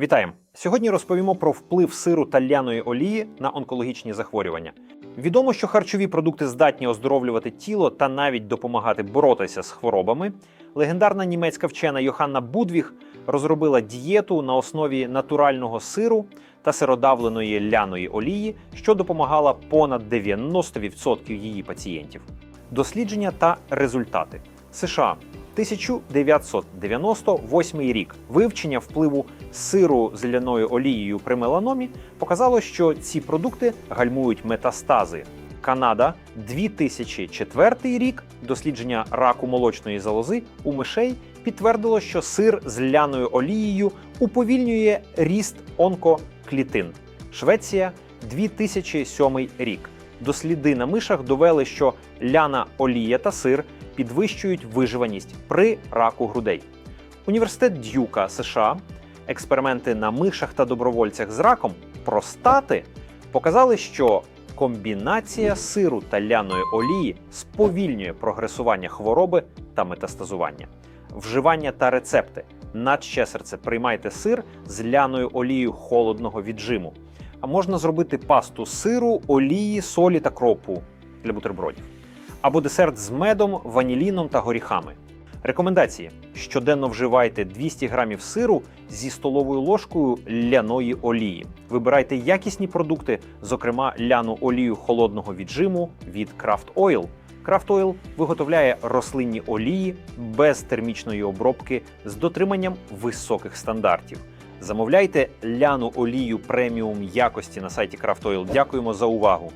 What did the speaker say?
Вітаємо! Сьогодні розповімо про вплив сиру та ляної олії на онкологічні захворювання. Відомо, що харчові продукти здатні оздоровлювати тіло та навіть допомагати боротися з хворобами. Легендарна німецька вчена Йоханна Будвіг розробила дієту на основі натурального сиру та сиродавленої ляної олії, що допомагала понад 90% її пацієнтів. Дослідження та результати США 1998 рік вивчення впливу сиру з ляною олією при меланомі показало, що ці продукти гальмують метастази. Канада 2004 рік дослідження раку молочної залози у мишей підтвердило, що сир з ляною олією уповільнює ріст онкоклітин. Швеція 2007 рік. Досліди на мишах довели, що ляна олія та сир підвищують виживаність при раку грудей. Університет Д'юка США експерименти на мишах та добровольцях з раком простати показали, що комбінація сиру та ляної олії сповільнює прогресування хвороби та метастазування. Вживання та рецепти. Наче серце приймайте сир з ляною олією холодного віджиму. А можна зробити пасту сиру, олії, солі та кропу для бутербродів. Або десерт з медом, ваніліном та горіхами. Рекомендації: щоденно вживайте 200 грамів сиру зі столовою ложкою ляної олії. Вибирайте якісні продукти, зокрема ляну олію холодного віджиму від Craft Oil. Craft Oil виготовляє рослинні олії без термічної обробки з дотриманням високих стандартів. Замовляйте ляну олію преміум якості на сайті Craft Oil. Дякуємо за увагу!